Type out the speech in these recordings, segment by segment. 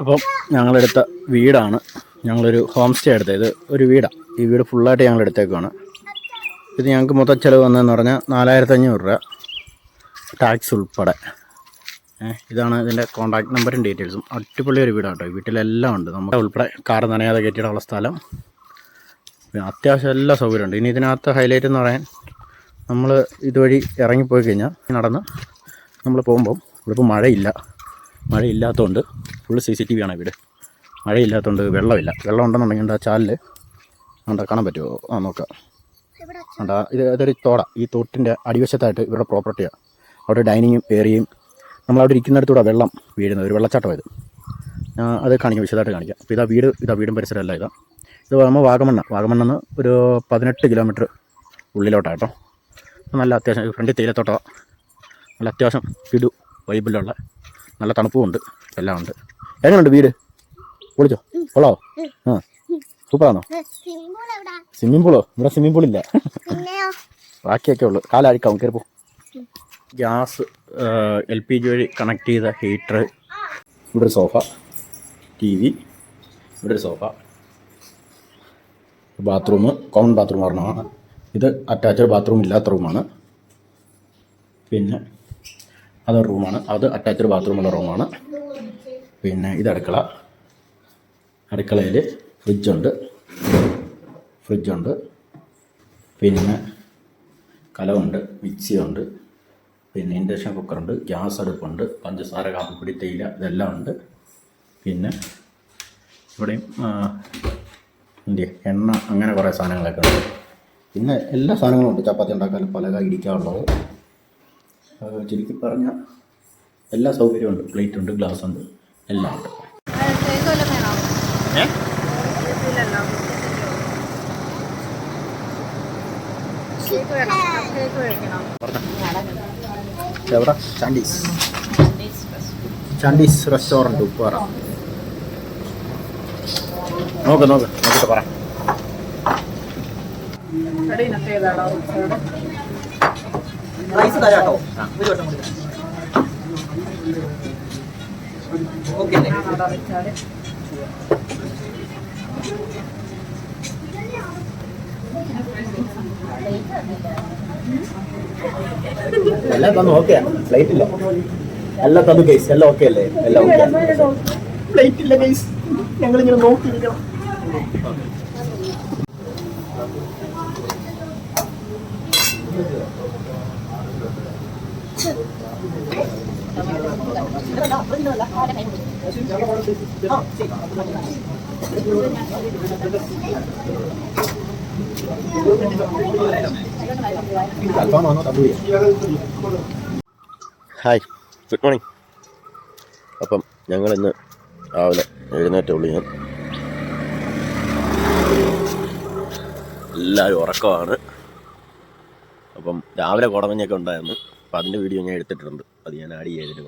അപ്പം ഞങ്ങളെടുത്ത വീടാണ്. ഞങ്ങളൊരു ഹോം സ്റ്റേ എടുത്തത്. ഇത് ഒരു വീടാണ് ഈ വീട് ഫുള്ളായിട്ട് ഞങ്ങൾ എടുത്തേക്കുവാണ് ഇത് ഞങ്ങൾക്ക് മൊത്തം ചിലവ് വന്നതെന്ന് പറഞ്ഞാൽ നാലായിരത്തി അഞ്ഞൂറ് രൂപ. ടാക്സ് ഉൾപ്പെടെ. ഇതാണ് ഇതിന്റെ കോൺടാക്ട് നമ്പറും ഡീറ്റെയിൽസും അടിപൊളി ഒരു വീടാണ് കേട്ടോ വീട്ടിലെല്ലാം ഉണ്ട്. നമ്മുടെ ഉൾപ്പെടെ കാർ നനയാതെ കെട്ടിയിടാനുള്ള സ്ഥലം. അത്യാവശ്യം എല്ലാ സൗകര്യമുണ്ട്. ഇനി ഇതിനകത്ത് ഹൈലൈറ്റ് എന്ന് പറയാൻ നമ്മൾ ഇതുവഴി ഇറങ്ങിപ്പോയി കഴിഞ്ഞാൽ നടന്ന് നമ്മൾ പോകുമ്പം ഇവിടെ ഇപ്പോൾ മഴയില്ല. മഴയില്ലാത്തതുകൊണ്ട് full C C T V ആണ് വീട്? മഴയില്ലാത്തതുകൊണ്ട് വെള്ളമില്ല. വെള്ളം ഉണ്ടെന്നുണ്ടെങ്കിൽ ആ ചാലിൽ അവിടെ കാണാൻ പറ്റുമോ ആ നോക്കാം. കണ്ടാ ഇത് ഇതൊരു തോട. ഈ തോട്ടിന്റെ അടിവശത്തായിട്ട് ഇവരുടെ പ്രോപ്പർട്ടിയാണ് അവിടെ ഡൈനിങ്ങും ഏറിയയും നമ്മളവിടെ ഇരിക്കുന്നിടത്തൂടെ വെള്ളം വീഴുന്നത്. ഒരു വെള്ളച്ചാട്ടം ഇത്. ഞാൻ അത് കാണിക്കാം വിശദമായിട്ട് കാണിക്കാം. അപ്പോൾ ഇതാ വീട് ഇതാ വീടും പരിസരമല്ല ഇതാ. ഇത് നമ്മൾ വാഗമണ്ണ. വാഗമണ്ണെന്ന് ഒരു പതിനെട്ട് കിലോമീറ്റർ ഉള്ളിലോട്ടാണ് കേട്ടോ. നല്ല അത്യാവശ്യം ഫ്രണ്ടിൽ തേയിലത്തോട്ടമാണ് നല്ല അത്യാവശ്യം ഇടു വൈബിലുള്ള നല്ല തണുപ്പും ഉണ്ട് എല്ലാം ഉണ്ട്. എങ്ങനെയുണ്ട് വീട്? പൊളിച്ചോ? കൊള്ളാവോ? ആ. സൂപ്പറാണോ സ്വിമ്മിംഗ് പൂളോ? ഇവിടെ സ്വിമ്മിംഗ് പൂളില്ല. ബാക്കിയൊക്കെ ഉള്ളു. കാലാഴിക്കാവും. കയറിപ്പോ ഗ്യാസ് എൽ പി ജി വഴി കണക്ട് ചെയ്ത ഹീറ്റർ ഇവിടെ ഒരു സോഫ. T V. ഇവിടെ ഒരു സോഫ. ബാത്റൂം. കോമൺ ബാത്റൂം ഒരെണ്ണമാണ്. ഇത് അറ്റാച്ച്ഡ് ബാത്റൂം ഇല്ലാത്ത റൂമാണ്. പിന്നെ അതൊരു റൂമാണ് അത് അറ്റാച്ച്ഡ് ബാത്റൂമുള്ള റൂമാണ് പിന്നെ ഇത് അടുക്കള. അടുക്കളയിൽ ഫ്രിഡ്ജുണ്ട് ഫ്രിഡ്ജുണ്ട് പിന്നെ കലമുണ്ട് മിക്സിയുണ്ട് പിന്നെ ഇൻഡക്ഷൻ കുക്കറുണ്ട് ഗ്യാസ് അടുപ്പുണ്ട് പഞ്ചസാര കാപ്പിപ്പൊടി തേയില ഇതെല്ലാം ഉണ്ട്. പിന്നെ ഇവിടെയും എന്തിയ? എണ്ണ അങ്ങനെ കുറേ സാധനങ്ങളൊക്കെ ഉണ്ട്. പിന്നെ എല്ലാ സാധനങ്ങളും ഉണ്ട്. ചപ്പാത്തി ഉണ്ടാക്കാൻ പലക ഇടിക്കാനുള്ളത്. ചുരുക്കി പറഞ്ഞാൽ എല്ലാ സൗകര്യവും ഉണ്ട്. പ്ലേറ്റ് ഉണ്ട് ഗ്ലാസ് ഉണ്ട് എല്ലാം ഉണ്ട്. ഏ? എവിടെ? ചാണ്ടീസ്. ചാണ്ടീസ് റെസ്റ്റോറന്റ് ഉപ്പാറ. നോക്ക് നോക്ക് നോക്കിട്ട് പറ. റൈസ് തരാട്ടോ ഒരു വട്ടം കൂടി. ഓക്കെ അല്ലേ? എല്ലാം തന്നു ഓക്കെ ഫ്ലൈറ്റ് ഇല്ല. എല്ലാം തന്നു കേസ് എല്ലാം ഓക്കെ അല്ലേ? എല്ലാം ഓക്കെ ഫ്ലൈറ്റ് ഇല്ല കേസ് ഞങ്ങളിങ്ങനെ നോക്കിയിരിക്കണം. അൽഫാമാണോ തന്തൂരിയോ ഹായ് ഗുഡ് മോർണിംഗ് അപ്പം ഞങ്ങളിന്ന് രാവിലെ എഴുന്നേറ്റ ഉള്ളി ഞാൻ. എല്ലാവരും ഉറക്കമാണ്. അപ്പം രാവിലെ കുടമഞ്ഞൊക്കെ ഉണ്ടായിരുന്നു. അപ്പം അതിന്റെ വീഡിയോ ഞാൻ എടുത്തിട്ടുണ്ട്. അത് ഞാൻ ആഡ് ചെയ്തിട്ട്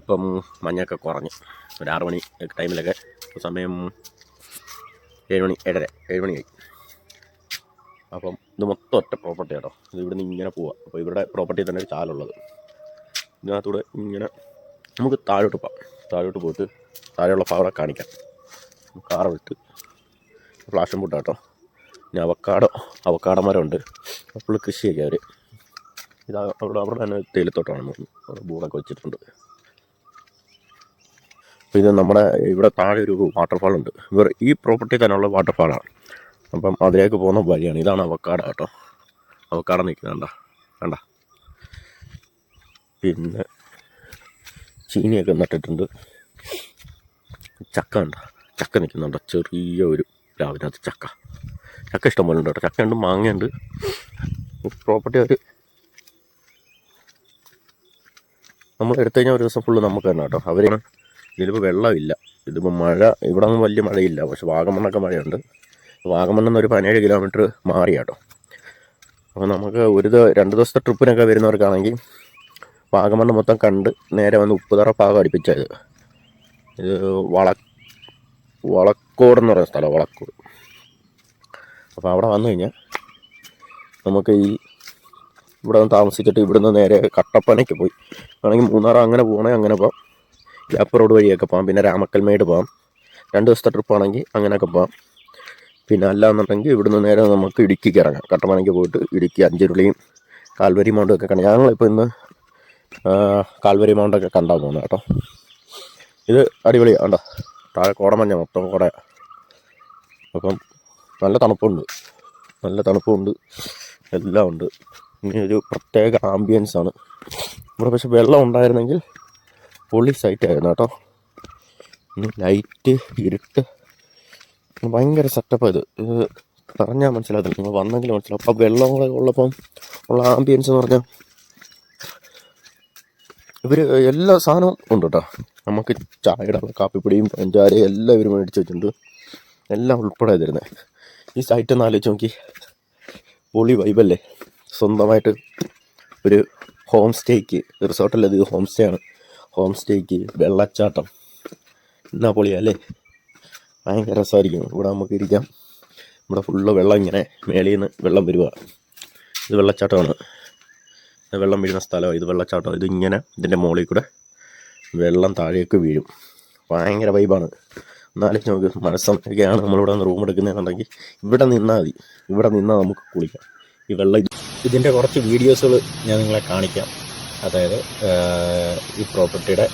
ഇപ്പം മഞ്ഞൊക്കെ കുറഞ്ഞു. ഒരു ആറ് മണി ടൈമിലൊക്കെ സമയം ഏഴ് മണി ഏഴര ഏഴ് മണിയായി അപ്പം ഇത് മൊത്തം ഒറ്റ പ്രോപ്പർട്ടി കേട്ടോ ഇത് ഇവിടുന്ന് ഇങ്ങനെ പോവാം. അപ്പോൾ ഇവരുടെ പ്രോപ്പർട്ടി തന്നെ ഒരു ചാലുള്ളത്. ഇതിനകത്തൂടെ ഇങ്ങനെ നമുക്ക് താഴോട്ട് പോവാം. താഴോട്ട് പോയിട്ട് താഴെയുള്ള ഭാഗം കാണിക്കാം. കാറ് വിട്ട് ഫ്ലാഷും പൂട്ടാ കേട്ടോ പിന്നെ അവക്കാടോ അവക്കാട അപ്പോൾ കൃഷിയൊക്കെ അവർ ഇത് അവിടെ അവിടെ തന്നെ തേയിലത്തോട്ടമാണ് ബോർഡൊക്കെ വെച്ചിട്ടുണ്ട്. ഇത് നമ്മുടെ ഇവിടെ താഴെ ഒരു വാട്ടർഫാൾ ഉണ്ട്. ഇവർ ഈ പ്രോപ്പർട്ടി തന്നെയുള്ള വാട്ടർഫാളാണ് അപ്പം അതിലേക്ക് പോകുന്ന വഴിയാണ്. ഇതാണ് അവക്കാട കേട്ടോ. അവക്കാട നിൽക്കുന്നുണ്ട കണ്ട. പിന്നെ ചീനിയൊക്കെ നട്ടിട്ടുണ്ട്. ചക്ക ഉണ്ട് ചക്ക നിൽക്കുന്നുണ്ട് ചെറിയ ഒരു രാവിനകത്ത് ചക്ക. ചക്ക ഇഷ്ടം പോലെ ഉണ്ട് കേട്ടോ. ചക്കയുണ്ട് മാങ്ങയുണ്ട് പ്രോപ്പർട്ടി അവർ നമ്മൾ എടുത്തു കഴിഞ്ഞാൽ ഒരു ദിവസം ഫുള്ള് നമുക്ക് തന്നെ കേട്ടോ. അവർ ഇതിലിപ്പോൾ വെള്ളമില്ല. ഇതിപ്പോൾ മഴ ഇവിടെ ഒന്നും വലിയ മഴയില്ല. പക്ഷെ വാഗമണ്ണൊക്കെ മഴയുണ്ട്. വാഗമണ്ണിൽ നിന്ന് ഒരു പതിനേഴ് കിലോമീറ്റർ മാറി കേട്ടോ അപ്പോൾ നമുക്ക് ഒരു രണ്ട് ദിവസത്തെ ട്രിപ്പിനൊക്കെ വരുന്നവർക്കാണെങ്കിൽ വാഗമണ്ണ് മൊത്തം കണ്ട് നേരെ വന്ന് ഉപ്പുതറ ഭാഗം അടുപ്പിച്ചത്. ഇത് വള വളക്കോട് എന്ന് പറയുന്ന സ്ഥലം വളക്കോട്. അപ്പോൾ അവിടെ വന്നു കഴിഞ്ഞാൽ നമുക്ക് ഈ ഇവിടെ നിന്ന് താമസിച്ചിട്ട് ഇവിടുന്ന് നേരെ കട്ടപ്പനയ്ക്ക് പോയി. ആണെങ്കിൽ മൂന്നാർ അങ്ങനെ പോകണേ അങ്ങനെ പോകാം യാപ്പ് റോഡ് വഴിയൊക്കെ പോകാം പിന്നെ രാമക്കൽമേട് പോകാം രണ്ട് ദിവസത്തെ ട്രിപ്പാണെങ്കിൽ അങ്ങനെയൊക്കെ പോകാം പിന്നെ അല്ലാന്നുണ്ടെങ്കിൽ ഇവിടുന്ന് നേരെ നമുക്ക് ഇടുക്കിക്ക് ഇറങ്ങാം കട്ടപ്പനയ്ക്ക് പോയിട്ട് ഇടുക്കി അഞ്ചുരുളിയും കാൽവരി മൗണ്ടും ഒക്കെ കാണാം ഞങ്ങളിപ്പോൾ ഇന്ന് കാൽവരി മൗണ്ടൊക്കെ കണ്ടാൽ പോകുന്നത് കേട്ടോ. ഇത് അടിപൊളിയാണ് കണ്ടോ? താഴെ കോടമഞ്ഞ മൊത്തം കോട. അപ്പം നല്ല തണുപ്പുണ്ട്. നല്ല തണുപ്പുണ്ട്. എല്ലാം ഉണ്ട്. ഇനി ഒരു പ്രത്യേക ആംബിയൻസ് ആണ്. ഇവിടെ പക്ഷെ വെള്ളം ഉണ്ടായിരുന്നെങ്കിൽ പൊളി സൈറ്റ് ആയിരുന്നു കേട്ടോ. ലൈറ്റ് ഇരുട്ട്. ഭയങ്കര സെറ്റപ്പ് ഇത്. ഇത് പറഞ്ഞാൽ മനസ്സിലാകത്തില്ല. നിങ്ങൾ വന്നെങ്കിൽ മനസ്സിലാവും. അപ്പോൾ വെള്ളം കൂടെ ഉള്ളപ്പം ഉള്ള ആംബിയൻസ് എന്ന് പറഞ്ഞാൽ ഇവർ എല്ലാ സാധനവും ഉണ്ട് കേട്ടോ. നമുക്ക് ചായയുടെ കാപ്പിപ്പൊടിയും പഞ്ചാരയും എല്ലാം ഇവർ മേടിച്ച് വെച്ചിട്ടുണ്ട്. എല്ലാം ഉൾപ്പെടെ തരുന്നത് ഈ സൈറ്റ് ഒന്ന് ആലോചിച്ച് നോക്കി. പൊളി വൈബല്ലേ സ്വന്തമായിട്ട് ഒരു ഹോം സ്റ്റേക്ക് റിസോർട്ടല്ല ഇത് ഹോം സ്റ്റേ ആണ്. ഹോം സ്റ്റേക്ക് വെള്ളച്ചാട്ടം. എന്നാ പൊളിയാ അല്ലേ ഭയങ്കര രസമായിരിക്കും. ഇവിടെ നമുക്ക് ഇരിക്കാം. ഇവിടെ ഫുള്ള് വെള്ളം ഇങ്ങനെ മേളിൽ നിന്ന് വെള്ളം വരിക ഇത് വെള്ളച്ചാട്ടമാണ്. വെള്ളം വീഴുന്ന സ്ഥലമാണ് ഇത് വെള്ളച്ചാട്ടം. ഇതിങ്ങനെ ഇതിന്റെ മുകളിൽ കൂടെ വെള്ളം താഴേക്ക് വീഴും. ഭയങ്കര വൈബാണ് എന്നാലും നമുക്ക് മഴ സമയമൊക്കെയാണ് നമ്മളിവിടെ നിന്ന് റൂം എടുക്കുന്നതെന്നുണ്ടെങ്കിൽ ഇവിടെ നിന്നാൽ മതി. ഇവിടെ നിന്നാൽ നമുക്ക് കുളിക്കാം. ഈ വെള്ളം ഇത് ഇതിന്റെ കുറച്ച് വീഡിയോസുകൾ ഞാൻ നിങ്ങളെ കാണിക്കാം. അതായത് ഈ പ്രോപ്പർട്ടിയുടെ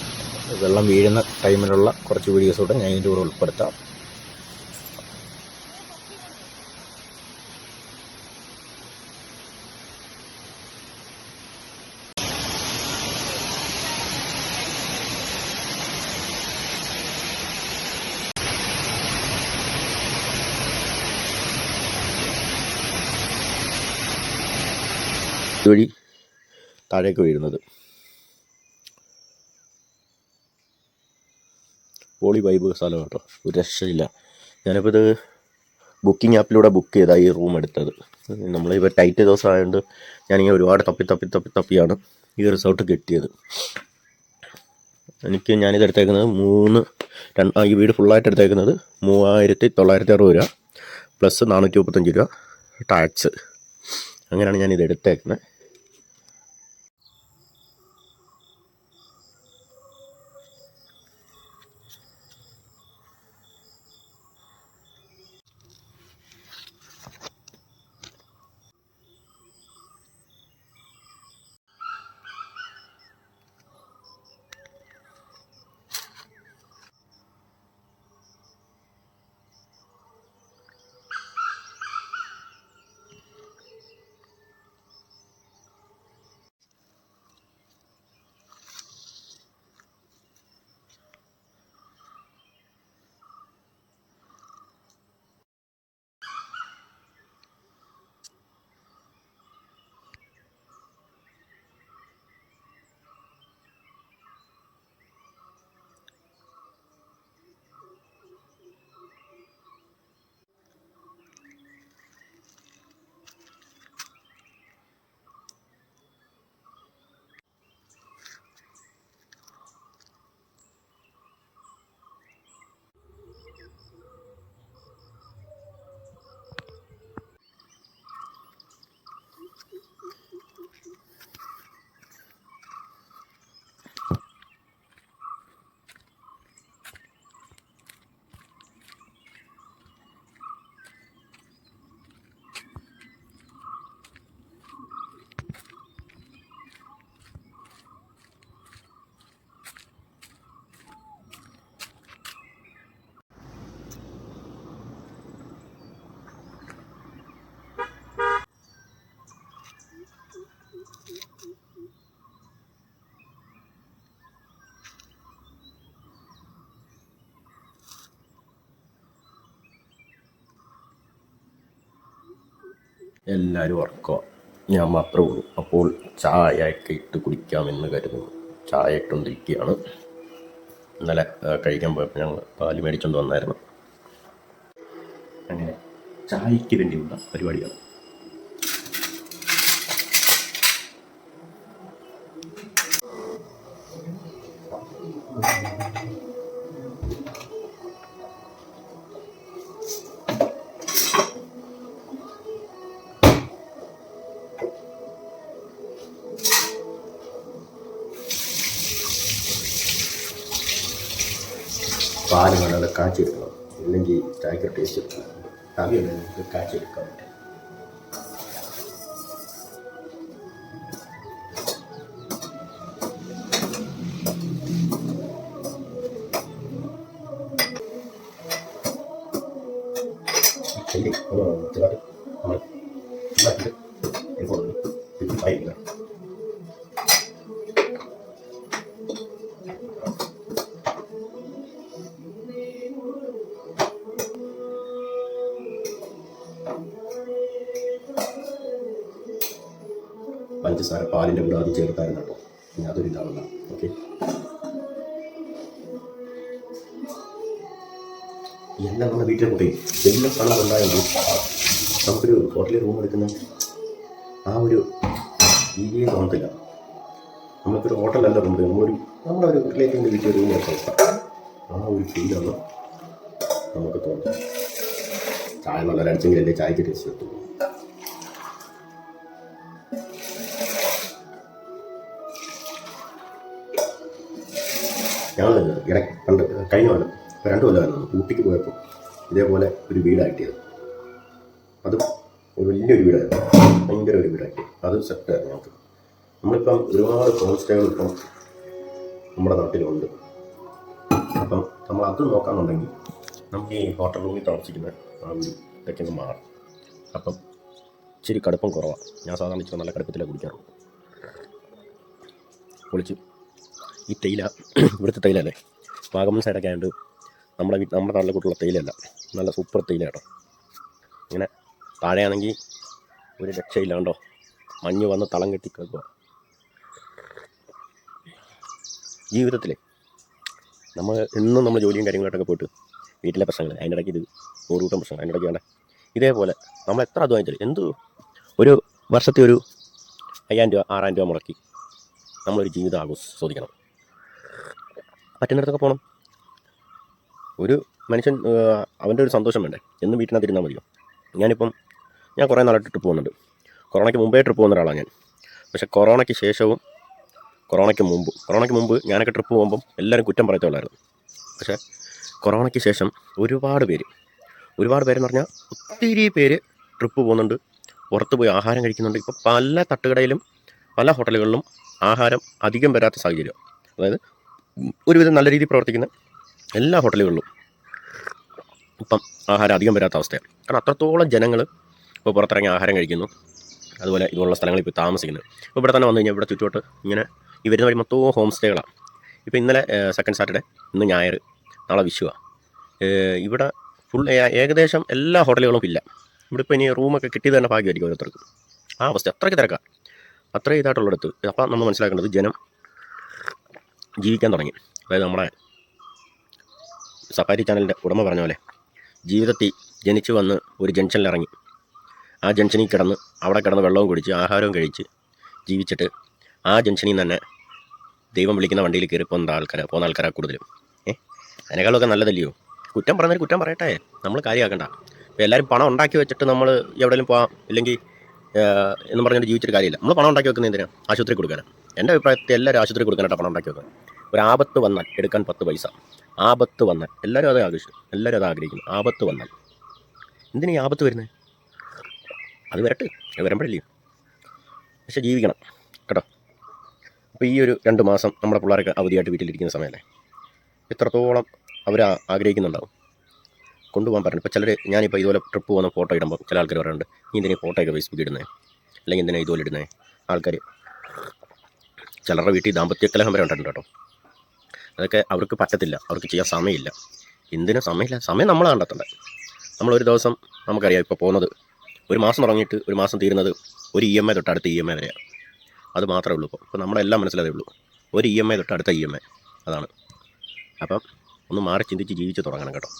വെള്ളം വീഴുന്ന ടൈമിലുള്ള കുറച്ച് വീഡിയോസ് കൂടെ ഞാൻ ഇതിന്റെ കൂടെ ഉൾപ്പെടുത്താം വഴി താഴേക്ക് വീഴുന്നത്. പോളി വൈബ് സ്ഥലം കേട്ടോ. ഒരു രക്ഷയില്ല. ഞാനിപ്പോൾ ഇത് ബുക്കിംഗ് ആപ്പിലൂടെ ബുക്ക് ചെയ്ത ഈ റൂം എടുത്തത്. നമ്മളിപ്പോൾ ടൈറ്റ് ദിവസം ആയതുകൊണ്ട് ഞാനിങ്ങനെ ഒരുപാട് തപ്പി തപ്പി തപ്പി തപ്പിയാണ് ഈ റിസോർട്ട് കിട്ടിയത്. എനിക്ക് ഞാനിത് എടുത്തേക്കുന്നത് മൂന്ന് രണ്ട് ഈ വീട് ഫുള്ളായിട്ട് എടുത്തേക്കുന്നത് മൂവായിരത്തി തൊള്ളായിരത്തി അറുപത് രൂപ പ്ലസ് നാനൂറ്റി മുപ്പത്തഞ്ച് രൂപ ടാക്സ് അങ്ങനെയാണ് ഞാനിത് എടുത്തേക്കുന്നത്. എല്ലാവരും ഉറക്കുക ഞാൻ മാത്രമേ ഉള്ളൂ. അപ്പോൾ ചായയൊക്കെ ഇട്ട് കുടിക്കാമെന്ന് കരുതുന്നു. ചായ ഇട്ടുകൊണ്ടിരിക്കുകയാണ് ഇന്നലെ കഴിക്കാൻ പോയപ്പോൾ ഞങ്ങൾ പാൽ മേടിച്ചുകൊണ്ട് വന്നായിരുന്നു. അങ്ങനെ ചായയ്ക്ക് വേണ്ടിയുള്ള പരിപാടിയാണ്. തവിയുണ്ടെങ്കിൽ നമുക്ക് കാച്ചെടുക്കാൻ പറ്റും ശരി നമുക്കൊരു ഹോട്ടലിൽ റൂം എടുക്കുന്ന ആ ഒരു രീതിയിൽ തോന്നത്തില്ല. നമുക്കൊരു ഹോട്ടലല്ല കൊണ്ട് നമ്മളൊരു നമ്മുടെ ഒരു റിലേറ്റീവിന്റെ വീട്ടിൽ റൂം എടുത്ത ആ ഒരു ഫീലാണ് നമുക്ക് തോന്നുന്നത്. ചായ നല്ല എന്റെ ചായക്ക് ടേസ്റ്റ് കിട്ടുള്ളൂ ഞങ്ങൾ ഇടയ്ക്ക് പണ്ട് കഴിഞ്ഞ കൊല്ലം രണ്ട് കൊല്ലമായിരുന്നു ഊട്ടിക്ക് പോയപ്പോൾ ഇതേപോലെ ഒരു വീടാണ് കിട്ടിയത്. അതും ഒരു വലിയൊരു വീടായിരുന്നു. ഭയങ്കര ഒരു വീടാക്കി അത് സെറ്റായിരുന്നു ഞങ്ങൾക്ക് നമ്മളിപ്പം ഒരുപാട് ഹോം സ്റ്റേകൾ ഇപ്പം നമ്മുടെ നാട്ടിലുണ്ട്. അപ്പം നമ്മൾ അത് നോക്കാന്നുണ്ടെങ്കിൽ നമുക്ക് ഈ ഹോട്ടൽ റൂമിൽ താമസിക്കുന്ന ആ ഒരു ഇതൊക്കെ ഒന്ന് മാറും. അപ്പം ഇച്ചിരി കടുപ്പം കുറവാണ് ഞാൻ സാധാരണ ഇച്ചിരി നല്ല കടുപ്പത്തിലാണ് കുടിക്കാറുള്ളൂ പൊളിച്ച് ഈ തേയില ഇവിടുത്തെ തേയിലല്ലേ വാഗമൺ സൈഡൊക്കെ ആയതുകൊണ്ട് നമ്മുടെ നമ്മുടെ നാട്ടിലെ കൂട്ടുള്ള തേയിലല്ല നല്ല സൂപ്പർ തേയില കേട്ടോ ഇങ്ങനെ താഴെയാണെങ്കിൽ ഒരു രക്ഷയില്ലാണ്ടോ? മഞ്ഞ് വന്ന് തളം കെട്ടി കിടക്കുക ജീവിതത്തിൽ നമ്മൾ എന്നും നമ്മൾ ജോലിയും കാര്യങ്ങളായിട്ടൊക്കെ പോയിട്ട് വീട്ടിലെ പ്രശ്നങ്ങൾ അതിന്റെ ഇടയ്ക്ക് ഇത് നൂറുകൂട്ടം പ്രശ്നങ്ങൾ അതിന്റെ ഇടയ്ക്ക് വേണ്ട. ഇതേപോലെ നമ്മൾ എത്ര അധ്വാനിച്ചാലും എന്ത് ഒരു വർഷത്തെ ഒരു അയ്യായിരം രൂപ ആറായിരം രൂപ മുടക്കി നമ്മളൊരു ജീവിതം ആഘോഷിക്കണം പറ്റുന്നിടത്തൊക്കെ പോകണം ഒരു മനുഷ്യൻ അവന്റെ ഒരു സന്തോഷം വേണ്ടേ? എന്നും വീട്ടിനകത്ത് ഇരുന്നാൽ മതിയോ? ഞാനിപ്പം ഞാൻ കുറേ നാളായിട്ട് ട്രിപ്പ് പോകുന്നുണ്ട്. കൊറോണയ്ക്ക് മുമ്പേ ട്രിപ്പ് പോകുന്ന ഒരാളാണ് ഞാൻ. പക്ഷേ കൊറോണയ്ക്ക് ശേഷവും കൊറോണയ്ക്ക് മുമ്പ് കൊറോണയ്ക്ക് മുമ്പ് ഞാനൊക്കെ ട്രിപ്പ് പോകുമ്പം എല്ലാവരും കുറ്റം പറയത്തുള്ളായിരുന്നു. പക്ഷേ കൊറോണയ്ക്ക് ശേഷം ഒരുപാട് പേര് ഒരുപാട് പേരെന്ന് പറഞ്ഞാൽ ഒത്തിരി പേര് ട്രിപ്പ് പോകുന്നുണ്ട്. പുറത്ത് പോയി ആഹാരം കഴിക്കുന്നുണ്ട്. ഇപ്പോൾ പല തട്ടുകടയിലും പല ഹോട്ടലുകളിലും ആഹാരം അധികം വരാത്ത സാഹചര്യം. അതായത് ഒരുവിധം നല്ല രീതിയിൽ പ്രവർത്തിക്കുന്ന എല്ലാ ഹോട്ടലുകളിലും ഇപ്പം ആഹാരം അധികം വരാത്ത അവസ്ഥയാണ്. കാരണം അത്രത്തോളം ജനങ്ങൾ ഇപ്പോൾ പുറത്തിറങ്ങി ആഹാരം കഴിക്കുന്നു. അതുപോലെ ഇതുപോലുള്ള സ്ഥലങ്ങളിൽ ഇപ്പോൾ താമസിക്കുന്നു. ഇപ്പോൾ ഇവിടെ തന്നെ വന്നു കഴിഞ്ഞാൽ ഇവിടെ ചുറ്റുവട്ട് ഇങ്ങനെ ഈ വരുന്ന വഴി മൊത്തവും ഹോം സ്റ്റേകളാണ് ഇപ്പോൾ ഇന്നലെ സെക്കൻഡ് സാറ്റർഡേ ഇന്ന് ഞായർ നാളെ വിഷുവാണ് ഇവിടെ ഫുൾ ഏകദേശം എല്ലാ ഹോട്ടലുകളും ഇല്ല. ഇവിടെ ഇപ്പോൾ ഇനി റൂമൊക്കെ കിട്ടിയത് തന്നെ ഭാഗ്യമായിരിക്കും ഓരോരുത്തർക്കും. ആ അവസ്ഥ അത്രയ്ക്ക് തിരക്കാണ്. അത്രയും ഇതായിട്ടുള്ളിടത്ത് അപ്പം നമ്മൾ മനസ്സിലാക്കേണ്ടത് ജനം ജീവിക്കാൻ തുടങ്ങി. അതായത് നമ്മുടെ സഫാരി ചാനലിന്റെ ഉടമ പറഞ്ഞ പോലെ ജീവിതത്തിൽ ജനിച്ചു വന്ന് ഒരു ജംഗ്ഷനിൽ ഇറങ്ങി. ആ ജംഗ്ഷനിൽ കിടന്ന് അവിടെ കിടന്ന് വെള്ളവും കുടിച്ച് ആഹാരവും കഴിച്ച് ജീവിച്ചിട്ട് ആ ജംഗ്ഷനിൽ തന്നെ ദൈവം വിളിക്കുന്ന വണ്ടിയിൽ കയറി പോകുന്ന ആൾക്കാരാണ് പോകുന്ന ആൾക്കാരാണ് കൂടുതലും. ഏ? അതിനേക്കാളൊക്കെ നല്ലതല്ലയോ? കുറ്റം പറഞ്ഞൊരു കുറ്റം പറയട്ടെ. നമ്മൾ കാര്യമാക്കണ്ട. ഇപ്പോൾ എല്ലാവരും പണം ഉണ്ടാക്കി വെച്ചിട്ട് നമ്മൾ എവിടെയെങ്കിലും പോകാം ഇല്ലെങ്കിൽ എന്ന് പറഞ്ഞിട്ട് ജീവിച്ചിട്ട് കാര്യമില്ല. നമ്മൾ പണം ഉണ്ടാക്കി വെക്കുന്നത് എന്തിനാണ് ആശുപത്രി കൊടുക്കാനാണ് എന്റെ അഭിപ്രായത്തിൽ എല്ലാവരും ആശുപത്രി കൊടുക്കാനായിട്ട് പണം ഉണ്ടാക്കി വെക്കുന്നത്. ഒരു ആപത്ത് വന്നാൽ എടുക്കാൻ പത്ത് പൈസ. ആപത്ത് വന്നാൽ എല്ലാവരും അത് ആഗ്രഹിച്ചു എല്ലാവരും അത് ആഗ്രഹിക്കുന്നു. ആപത്ത് വന്നാൽ. എന്തിനാ ഈ ആപത്ത് വരുന്നത്? അത് വരട്ടെ. അത് വരുമ്പോഴല്ലേ. പക്ഷെ ജീവിക്കണം കേട്ടോ. അപ്പോൾ ഈ ഒരു രണ്ട് മാസം നമ്മുടെ പിള്ളേരൊക്കെ അവധിയായിട്ട് വീട്ടിലിരിക്കുന്ന സമയമല്ലേ? എത്രത്തോളം അവർ ആഗ്രഹിക്കുന്നുണ്ടാവും? കൊണ്ടുപോകാൻ പറഞ്ഞു ഇപ്പോൾ ചിലർ ഞാനിപ്പോൾ ഇതുപോലെ ട്രിപ്പ് പോകുന്ന ഫോട്ടോ ഇടുമ്പോൾ ചില ആൾക്കാർ പറയുന്നുണ്ട് നീ എന്തിനാ ഫോട്ടോ ഒക്കെ ഫേസ്ബുക്കിൽ ഇടുന്നത് അല്ലെങ്കിൽ എന്തിനാ ഇതുപോലെ ഇടുന്നത് ആൾക്കാർ ചിലരുടെ വീട്ടിൽ ദാമ്പത്യ കലഹം വരെ ഉണ്ടായിട്ടുണ്ട് കേട്ടോ. അതൊക്കെ അവർക്ക് പറ്റത്തില്ല അവർക്ക് ചെയ്യാൻ സമയമില്ല. എന്തിനും സമയമില്ല? സമയം നമ്മളാണ് കണ്ടെത്തേണ്ടത്. നമ്മളൊരു ദിവസം നമുക്കറിയാം ഇപ്പോൾ പോകുന്നത് ഒരു മാസം തുടങ്ങിയിട്ട് ഒരു മാസം തീരുന്നത് ഒരു ഇ എം ഐ തൊട്ട് അടുത്ത ഇ എം ഐ വരെയാണ്. അത് മാത്രമേ ഉള്ളൂ ഇപ്പോൾ ഇപ്പോൾ നമ്മുടെ എല്ലാം മനസ്സിലാതേ ഉള്ളൂ. ഒരു ഇ എം ഐ തൊട്ട് അടുത്ത ഇ എം ഐ അതാണ്. അപ്പം ഒന്ന് മാറി ചിന്തിച്ച് ജീവിച്ച് തുടങ്ങണം കേട്ടോ.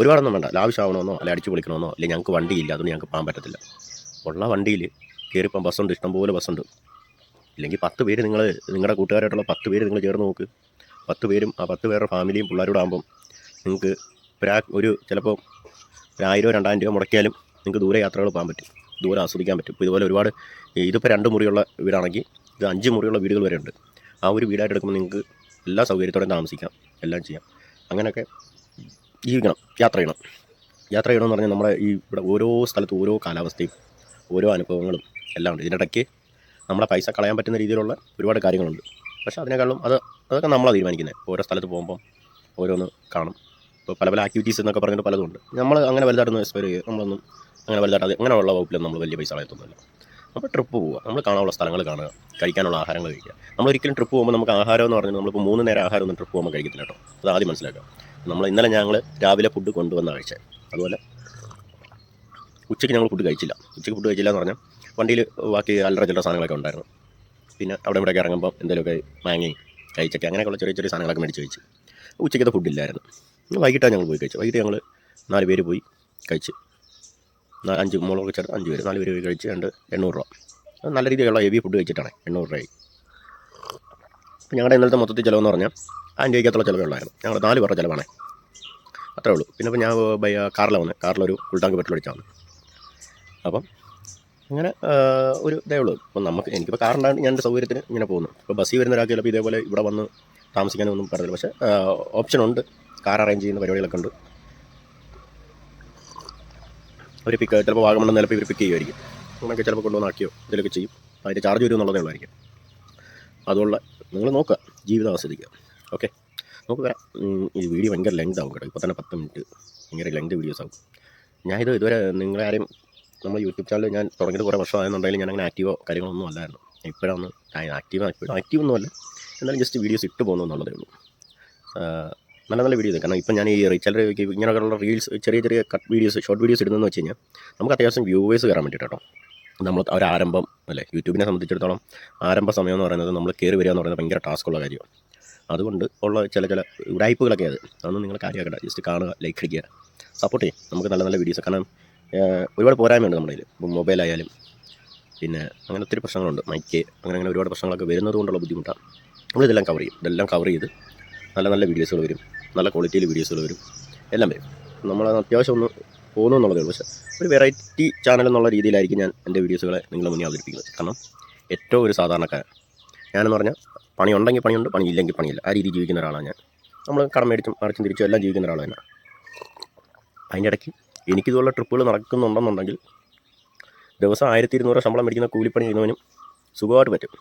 ഒരുപാടൊന്നും വേണ്ട. ലാവശ്യമാവണമെന്നോ അല്ലെ അടിച്ചു പൊളിക്കണമെന്നോ അല്ലെങ്കിൽ ഞങ്ങൾക്ക് വണ്ടിയില്ല അതുകൊണ്ട് ഞങ്ങൾക്ക് പോകാൻ പറ്റത്തില്ല. ഉള്ള വണ്ടിയിൽ കയറിപ്പം ബസ്സുണ്ട് ഇഷ്ടംപോലെ ബസ്സുണ്ട്. ഇല്ലെങ്കിൽ പത്ത് പേര് നിങ്ങൾ നിങ്ങളുടെ കൂട്ടുകാരായിട്ടുള്ള പത്ത് പേര് നിങ്ങൾ ചേർന്ന് നോക്ക്. പത്ത് പേരും ആ പത്ത് പേരുടെ ഫാമിലിയും പിള്ളേരോടാകുമ്പം നിങ്ങൾക്ക് ഒരാ ഒരു ചിലപ്പോൾ ഒരു ആയിരം രണ്ടായിരം രൂപ മുടക്കിയാലും നിങ്ങൾക്ക് ദൂരെ യാത്രകൾ പോകാൻ പറ്റും. ദൂരെ ആസ്വദിക്കാൻ പറ്റും. ഇപ്പോൾ ഇതുപോലെ ഒരുപാട് ഇതിപ്പോൾ രണ്ട് മുറിയുള്ള വീടാണെങ്കിൽ ഇത് അഞ്ച് മുറിയുള്ള വീടുകൾ വരെ ഉണ്ട്. ആ ഒരു വീടായിട്ട് എടുക്കുമ്പോൾ നിങ്ങൾക്ക് എല്ലാ സൗകര്യത്തോടെയും താമസിക്കാം. എല്ലാം ചെയ്യാം. അങ്ങനെയൊക്കെ ജീവിക്കണം. യാത്ര ചെയ്യണം. യാത്ര ചെയ്യണമെന്ന് പറഞ്ഞാൽ നമ്മുടെ ഈ ഇവിടെ ഓരോ സ്ഥലത്തും ഓരോ കാലാവസ്ഥയും ഓരോ അനുഭവങ്ങളും എല്ലാം ഉണ്ട്. ഇതിനിടയ്ക്ക് നമ്മളെ പൈസ കളയാൻ പറ്റുന്ന രീതിയിലുള്ള ഒരുപാട് കാര്യങ്ങളുണ്ട്. പക്ഷേ അതിനേക്കാളും അത് അതൊക്കെ നമ്മളാണ് തീരുമാനിക്കുന്നത്. ഓരോ സ്ഥലത്ത് പോകുമ്പം ഓരോന്ന് കാണും. ഇപ്പോൾ പല പല ആക്ടിവിറ്റീസ് എന്നൊക്കെ പറഞ്ഞിട്ട് പലതുണ്ട്. നമ്മൾ അങ്ങനെ വലുതായിട്ടൊന്നും എക്സ്പയർ ചെയ്യുക നമ്മളൊന്നും അങ്ങനെ വലുതായിട്ട് അങ്ങനെ അങ്ങനെയുള്ള വകുപ്പിലൊന്നും നമ്മൾ വലിയ പൈസ കളയത്തൊന്നുമില്ല. അപ്പോൾ ട്രിപ്പ് പോവുക. നമ്മൾ കാണാനുള്ള സ്ഥലങ്ങൾ കാണുക. കഴിക്കാനുള്ള ആഹാരങ്ങൾ കഴിക്കുക. നമ്മൾ ഒരിക്കലും ട്രിപ്പ് പോകുമ്പോൾ നമുക്ക് ആഹാരം എന്ന് പറഞ്ഞാൽ നമ്മളിപ്പോൾ മൂന്ന് നേരം ആഹാരം ഒന്നും ട്രിപ്പ് പോകുമ്പോൾ കഴിക്കത്തില്ല കേട്ടോ. അത് ആദ്യം മനസ്സിലാക്കുക. നമ്മൾ ഇന്നലെ ഞങ്ങൾ രാവിലെ ഫുഡ് കൊണ്ടുവന്ന കഴിച്ചത് അതുപോലെ ഉച്ചയ്ക്ക് ഞങ്ങൾ ഫുഡ് കഴിച്ചില്ല. ഉച്ചയ്ക്ക് ഫുഡ് കഴിച്ചില്ല എന്ന് പറഞ്ഞാൽ വണ്ടിയിൽ ബാക്കി അല്ലറ ചില്ലറ സാധനങ്ങളൊക്കെ ഉണ്ടായിരുന്നു. പിന്നെ അവിടെ ഇവിടെയൊക്കെ ഇറങ്ങുമ്പോൾ എന്തെങ്കിലുമൊക്കെ മാങ്ങയും കഴിച്ചൊക്കെ അങ്ങനെയൊക്കെയുള്ള ചെറിയ ചെറിയ സാധനങ്ങളൊക്കെ മേടിച്ച് കഴിച്ച്. ഉച്ചയ്ക്കത്തെ ഫുഡില്ലായിരുന്നു വൈകിട്ടാണ് ഞങ്ങൾ പോയി കഴിച്ചത്. വൈകിട്ട് ഞങ്ങൾ നാല് പേര് പോയി കഴിച്ച്. അഞ്ച് മുളക് ചേർത്ത് അഞ്ച് പേര്. നാല് പേര് പോയി കഴിച്ച് രണ്ട് എണ്ണൂറ് രൂപ. നല്ല രീതിയിലുള്ള ഹെവി ഫുഡ് കഴിച്ചിട്ടാണ് എണ്ണൂറ് രൂപയായി. ഞങ്ങളുടെ ഇന്നലത്തെ മൊത്തത്തിൽ ചിലവെന്ന് പറഞ്ഞാൽ അഞ്ച് രൂപയ്ക്കകത്തുള്ള ചിലവേ ഉള്ളായിരുന്നു ഞങ്ങൾ നാല് പേരുടെ ചിലവാണേ. അത്രേ ഉള്ളൂ. പിന്നെ ഇപ്പോൾ ഞാൻ ബൈ കാറിലാണ് വന്നത് കാറിലൊരു ഫുൾ ടാങ്ക് പെട്രോൾ അടിച്ചാണ് അപ്പം അങ്ങനെ ഒരു ഇതേ ഉള്ളൂ. ഇപ്പം നമുക്ക് എനിക്കിപ്പോൾ കാറുണ്ടായിട്ട് ഞാൻ എന്റെ സൗകര്യത്തിന് ഇങ്ങനെ പോകുന്നു. ഇപ്പോൾ ബസ്സിൽ വരുന്ന ഒരാൾക്ക് ചിലപ്പോൾ ഇതേപോലെ ഇവിടെ വന്ന് താമസിക്കാനൊന്നും പറഞ്ഞില്ല പക്ഷേ ഓപ്ഷൻ ഉണ്ട് കാർ അറേഞ്ച് ചെയ്യുന്ന പരിപാടികളൊക്കെ ഉണ്ട്. ഒരു പിക്ക് ചിലപ്പോൾ വാഗമണ്ണം നിലപ്പോൾ ഇവർ പിക്ക് ചെയ്യുമായിരിക്കും. അങ്ങനെയൊക്കെ ചിലപ്പോൾ കൊണ്ടുവന്നാക്കിയോ ഇതിലൊക്കെ ചെയ്യും. അതിന്റെ ചാർജ് വരും എന്നുള്ളതേ ഉള്ളായിരിക്കും. അതുള്ള നിങ്ങൾ നോക്കുക ജീവിതം ആസ്വദിക്കുക. ഓക്കെ നമുക്ക് വരാം. ഈ വീഡിയോ ഭയങ്കര ലെങ്ത് ആവും കേട്ടോ. ഇപ്പോൾ തന്നെ പത്ത് മിനിറ്റ് ഭയങ്കര ലെങ്ത് വീഡിയോസ് ആവും. ഞാനിത് ഇതുവരെ നിങ്ങളെ ആരെയും നമ്മൾ യൂട്യൂബ് ചാനൽ ഞാൻ തുടങ്ങിയിട്ട് കുറേ വർഷമായെന്നുണ്ടെങ്കിൽ ഞാൻ അങ്ങനെ ആക്റ്റീവോ കാര്യങ്ങളൊന്നും അല്ലായിരുന്നു. ഇപ്പോഴാണ് ആക്റ്റീവ് ആക്റ്റീവ് ഒന്നുമല്ല. എന്നാലും ജസ്റ്റ് വീഡിയോസ് ഇട്ട് പോകുന്നു എന്നുള്ളതേ ഉള്ളൂ. നല്ല നല്ല വീഡിയോസ് കാരണം ഇപ്പം ഞാൻ ഈ ചില ഇങ്ങനെയുള്ള റീൽസ് ചെറിയ ചെറിയ കട്ട് വീഡിയോസ് ഷോർട്ട് വീഡിയോസ് ഇടുന്നതെന്ന് വെച്ച് കഴിഞ്ഞാൽ നമുക്ക് അത്യാവശ്യം വ്യൂവേഴ്സ് കയറാൻ വേണ്ടിയിട്ട് നമ്മൾ ഒരു ആരംഭം അല്ലേ യൂട്യൂബിനെ സംബന്ധിച്ചിടത്തോളം ആരംഭ സമയം എന്ന് പറയുന്നത് നമ്മൾ കയറി വരിക എന്ന് പറയുന്നത് ഭയങ്കര ടാസ്ക്കുള്ള കാര്യമാണ്. അതുകൊണ്ട് ഉള്ള ചില ചില ഉടായ്പകളൊക്കെ അത്. അതൊന്നും നിങ്ങൾ കാര്യമാക്കട്ടെ ജസ്റ്റ് കാണുക ലൈക്ക് അടിക്കുക. സപ്പോർട്ട് ചെയ്യും. നമുക്ക് നല്ല നല്ല വീഡിയോസ് കാരണം ഒരുപാട് പോരായ്മയുണ്ട് നമ്മുടെ കയ്യിൽ ഇപ്പം മൊബൈലായാലും പിന്നെ അങ്ങനെ ഒത്തിരി പ്രശ്നങ്ങളുണ്ട്. മൈക്ക് അങ്ങനെ അങ്ങനെ ഒരുപാട് പ്രശ്നങ്ങളൊക്കെ വരുന്നത് കൊണ്ടുള്ള ബുദ്ധിമുട്ടാണ്. നമ്മളിതെല്ലാം കവർ ചെയ്യും. ഇതെല്ലാം കവർ ചെയ്ത് നല്ല നല്ല വീഡിയോസുകൾ വരും. നല്ല ക്വാളിറ്റിയിൽ വീഡിയോസുകൾ വരും. എല്ലാം വരും. നമ്മൾ അത്യാവശ്യം ഒന്ന് പോകുന്നു എന്നുള്ളതേ പക്ഷേ ഒരു വെറൈറ്റി ചാനൽ എന്നുള്ള രീതിയിലായിരിക്കും ഞാൻ എന്റെ വീഡിയോസുകളെ നിങ്ങളുടെ മുന്നിൽ അവതരിപ്പിക്കുന്നത്. കാരണം ഏറ്റവും ഒരു സാധാരണക്കാരൻ. ഞാനെന്ന് പറഞ്ഞാൽ പണി ഉണ്ടെങ്കിൽ പണിയുണ്ട് പണി ഇല്ലെങ്കിൽ പണിയില്ല. ആ രീതിയിൽ ജീവിക്കുന്ന ഒരാളാണ് ഞാൻ. നമ്മൾ കടം മേടിച്ചും മറിച്ചും തിരിച്ചും എല്ലാം ജീവിക്കുന്ന ഒരാളാണ് തന്നെ അതിന്റെ ഇടയ്ക്ക് എനിക്കിതുപോലെ ട്രിപ്പുകൾ നടക്കുന്നുണ്ടെന്നുണ്ടെങ്കിൽ ദിവസം ആയിരത്തി ഇരുന്നൂറ് ശമ്പളം മേടിക്കുന്ന കൂലിപ്പണി ചെയ്യുന്നവനും സുഖമായിട്ട് പറ്റും.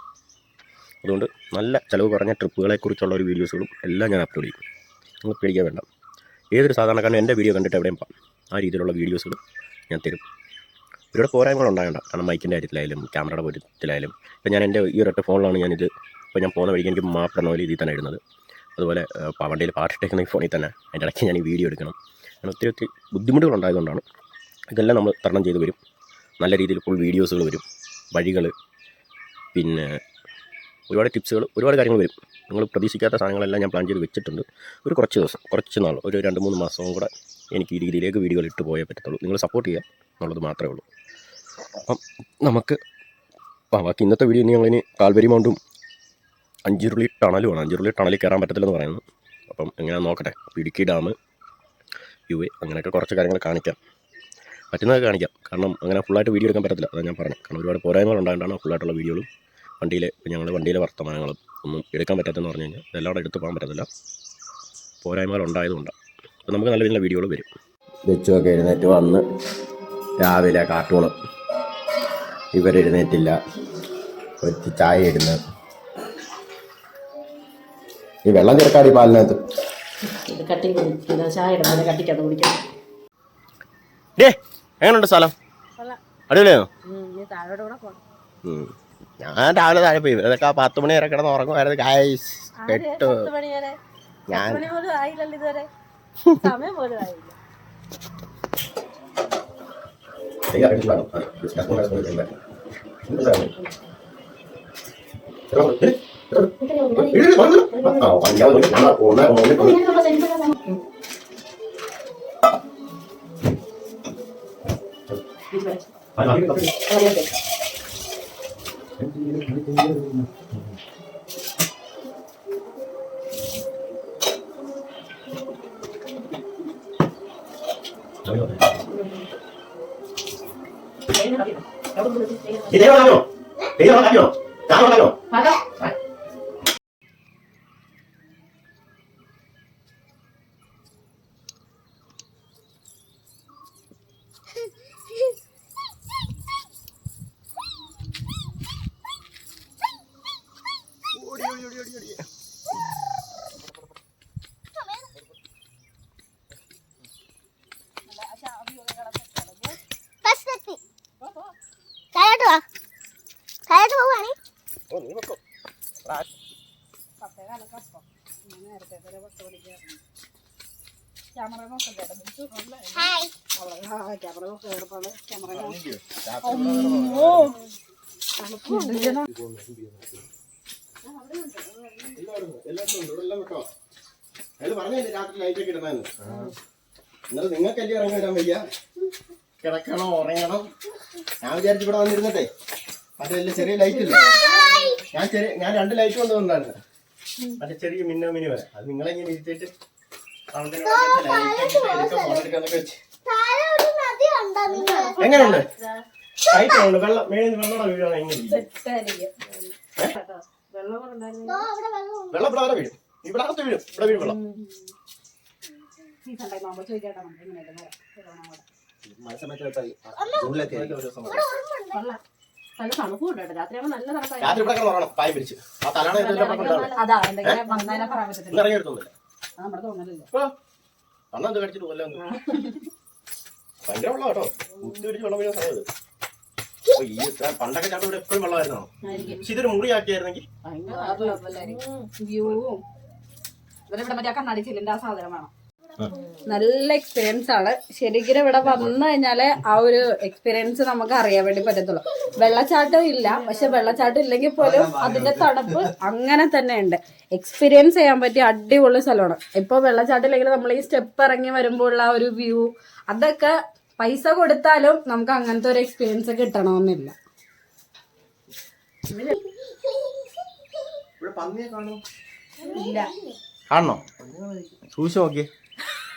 അതുകൊണ്ട് നല്ല ചിലവ് കുറഞ്ഞ ട്രിപ്പുകളെക്കുറിച്ചുള്ള ഒരു വീഡിയോസുകളും എല്ലാം ഞാൻ അപ്ലോഡ് ചെയ്യും. നിങ്ങൾ പേടിക്കാൻ വേണ്ട. ഏതൊരു സാധാരണക്കാരനും എന്റെ വീഡിയോ കണ്ടിട്ട് എവിടെയും പോകാം. ആ രീതിയിലുള്ള വീഡിയോസുകൾ ഞാൻ തരും. ഇവിടെ പോരായ്മകൾ ഉണ്ടാകണ്ട. കാരണം മൈക്കിന്റെ കാര്യത്തിലായാലും ക്യാമറയുടെ കാര്യത്തിലായാലും. ഇപ്പോൾ ഞാൻ എന്റെ ഈ ഒരൊറ്റ ഫോണിലാണ് ഞാനിത് ഇപ്പോൾ ഞാൻ പോകുന്ന വഴിക്ക് എനിക്ക് മാപ്പ് പോലെ ഇതിൽ തന്നെ ഇടുന്നത്. അതുപോലെ പവണ്ടിയിൽ വണ്ടിയിൽ പാട്ടിട്ടേക്കുന്ന ഈ ഫോണിൽ തന്നെ അതിന്റെ ഇടയ്ക്ക് ഞാൻ ഈ വീഡിയോ എടുക്കണം. അങ്ങനെ ഒത്തിരി ഒത്തിരി ബുദ്ധിമുട്ടുകൾ ഉണ്ടായതുകൊണ്ടാണ് ഇതെല്ലാം നമ്മൾ തരണം ചെയ്ത് വരും. നല്ല രീതിയിൽ ഫുൾ വീഡിയോസുകൾ വരും. വഴികൾ പിന്നെ ഒരുപാട് ടിപ്സുകൾ ഒരുപാട് കാര്യങ്ങൾ വരും. നിങ്ങൾ പ്രതീക്ഷിക്കാത്ത സാധനങ്ങളെല്ലാം ഞാൻ പ്ലാൻ ചെയ്ത് വെച്ചിട്ടുണ്ട്. ഒരു കുറച്ച് ദിവസം കുറച്ച് നാൾ ഒരു രണ്ട് മൂന്ന് മാസവും കൂടെ എനിക്ക് ഈ രീതിയിലേക്ക് വീഡിയോകൾ ഇട്ട് പോയേ പറ്റത്തുള്ളൂ. നിങ്ങൾ സപ്പോർട്ട് ചെയ്യുക എന്നുള്ളത് മാത്രമേ ഉള്ളൂ. അപ്പം നമുക്ക് ബാക്കി ഇന്നത്തെ വീഡിയോ ഞങ്ങളിനി കാൽവരി മൗണ്ടും അഞ്ചുരുളി ടണലുമാണ്. അഞ്ചുരുളി ടണലിൽ കയറാൻ പറ്റത്തില്ലെന്ന് പറയുന്നു. അപ്പം എങ്ങനെ നോക്കട്ടെ? ഇടുക്കി ഡാം യു എ അങ്ങനെയൊക്കെ കുറച്ച് കാര്യങ്ങൾ കാണിക്കാം. പറ്റുന്നതൊക്കെ കാണിക്കാം. കാരണം അങ്ങനെ ഫുള്ളായിട്ട് വീഡിയോ എടുക്കാൻ പറ്റത്തില്ല. അതാണ് ഞാൻ പറഞ്ഞത്. കാരണം ഒരുപാട് പോരായ്മകൾ ഉണ്ടായതുകൊണ്ടാണ് ഫുള്ളായിട്ടുള്ള വീഡിയോകളും വണ്ടിയിലെ ഞങ്ങൾ വണ്ടിയിലെ വർത്തമാനങ്ങളും ഒന്നും എടുക്കാൻ പറ്റാത്തെന്ന് പറഞ്ഞു കഴിഞ്ഞാൽ ഇതെല്ലാം അവിടെ എടുത്ത് പോകാൻ പറ്റത്തില്ല. പോരായ്മകൾ ഉണ്ടായതുകൊണ്ടാണ് അപ്പോൾ നമുക്ക് നല്ല രീതിയിലുള്ള വീഡിയോകൾ വരും. വെച്ചുമൊക്കെ എഴുന്നേറ്റ് വന്ന് രാവിലെ കാർട്ടൂണ് ഇവരെഴുന്നേറ്റില്ല ഒരു ചായ ഇടുന്നു. ഈ വെള്ളം ചേർക്കാടി പാലിനകത്ത്. എങ്ങനെയുണ്ട് സ്ഥലം? അടിപൊളിയാണോ? താഴോട്ട് കൂടെ പോകണം. ഞാൻ രാവിലെ താഴെ പോയി. ഇതൊക്കെ ആ പത്ത് മണി വരെ കിടന്ന് ഉറങ്ങുമായിരുന്നു. ഗായ്സ് പെട്ടു മണി വരെ ഞാൻ മണി പോലും ആയില്ലല്ലോ ഇതുവരെ സമയം പോലും ആയില്ല ഇതേതാണോ ഇതേതാണോ കാണോ ഫസ്റ്റ് എന്നാലും നിങ്ങൾക്കല്ലേ ഇറങ്ങി വരാൻ വയ്യ കിടക്കണം ഉറങ്ങണം ഞാൻ വിചാരിച്ചു ഇവിടെ വന്നിരുന്നിട്ടേ ചെറിയ ലൈറ്റ് ഇല്ല ഞാൻ ചെറിയ ഞാൻ രണ്ട് ലൈറ്റ് കൊണ്ടുവന്നാണ് മറ്റേ ചെറിയ മിന്നോ മിനി വരെ. അത് നിങ്ങളെങ്ങനെ ഇരുത്തിയിട്ട് എങ്ങനെയുണ്ട്? ടൈറ്റാണ് വെള്ളം മേളിൽ വെള്ളം വീഴാണ് എങ്ങനെ വെള്ളം ഇവിടെ വരെ വീഴും. ഇവിടെ അകത്ത് വീഴും. ഇവിടെ വീഴും വെള്ളം. രാത്രി ഇവിടെ കിടന്ന് പായ പിടിച്ച്. ആ തലാണ് അന്ന് എന്ത് കടിച്ചിട്ട് കൊല്ലം ഭയങ്കര വെള്ളം കേട്ടോ. കുത്തി പിടിച്ച് വെള്ളം വീഴുന്ന സമയത്ത്. ഈ പണ്ടൊക്കെ ചേട്ടൻ ഇവിടെ എപ്പോഴും വെള്ളമായിരുന്നോ? പക്ഷെ ഇതൊരു മുറി ആക്കിയായിരുന്നെങ്കിൽ? ഭയങ്കര വ്യൂവും ഇവരിവിടെ മറ്റേ കണ്ണാടി ചില്ലിന്റെ ആ സാധനം വേണം. നല്ല എക്സ്പീരിയൻസ് ആണ്. ശരിക്കും ഇവിടെ വന്നു കഴിഞ്ഞാൽ ആ ഒരു എക്സ്പീരിയൻസ് നമുക്ക് അറിയാൻ വേണ്ടി പറ്റത്തുള്ളൂ. വെള്ളച്ചാട്ടം ഇല്ല പക്ഷെ വെള്ളച്ചാട്ടം ഇല്ലെങ്കിൽ പോലും അതിന്റെ തണുപ്പ് അങ്ങനെ തന്നെ ഉണ്ട്. എക്സ്പീരിയൻസ് ചെയ്യാൻ പറ്റിയ അടിപൊളി സ്ഥലമാണ്. ഇപ്പൊ വെള്ളച്ചാട്ടം ഇല്ലെങ്കിൽ നമ്മൾ ഈ സ്റ്റെപ്പ് ഇറങ്ങി വരുമ്പോൾ ആ ഒരു വ്യൂ അതൊക്കെ പൈസ കൊടുത്താലും നമുക്ക് അങ്ങനത്തെ ഒരു എക്സ്പീരിയൻസ് കിട്ടണമെന്നില്ല. ഇവിടെ പന്നിയെ കാണോ ഇല്ല. കാണണോ? സൂക്ഷിച്ച് നോക്കിയേ.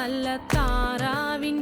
നല്ല താറാവിൻ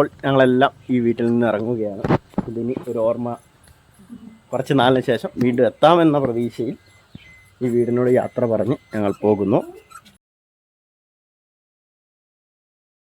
അപ്പോൾ ഞങ്ങളെല്ലാം ഈ വീട്ടിൽ നിന്ന് ഇറങ്ങുകയാണ്. ഇതിന് ഒരു ഓർമ്മ കുറച്ച് നാളിന് ശേഷം വീണ്ടും എത്താമെന്ന പ്രതീക്ഷയിൽ ഈ വീടിനോട് യാത്ര പറഞ്ഞ് ഞങ്ങൾ പോകുന്നു.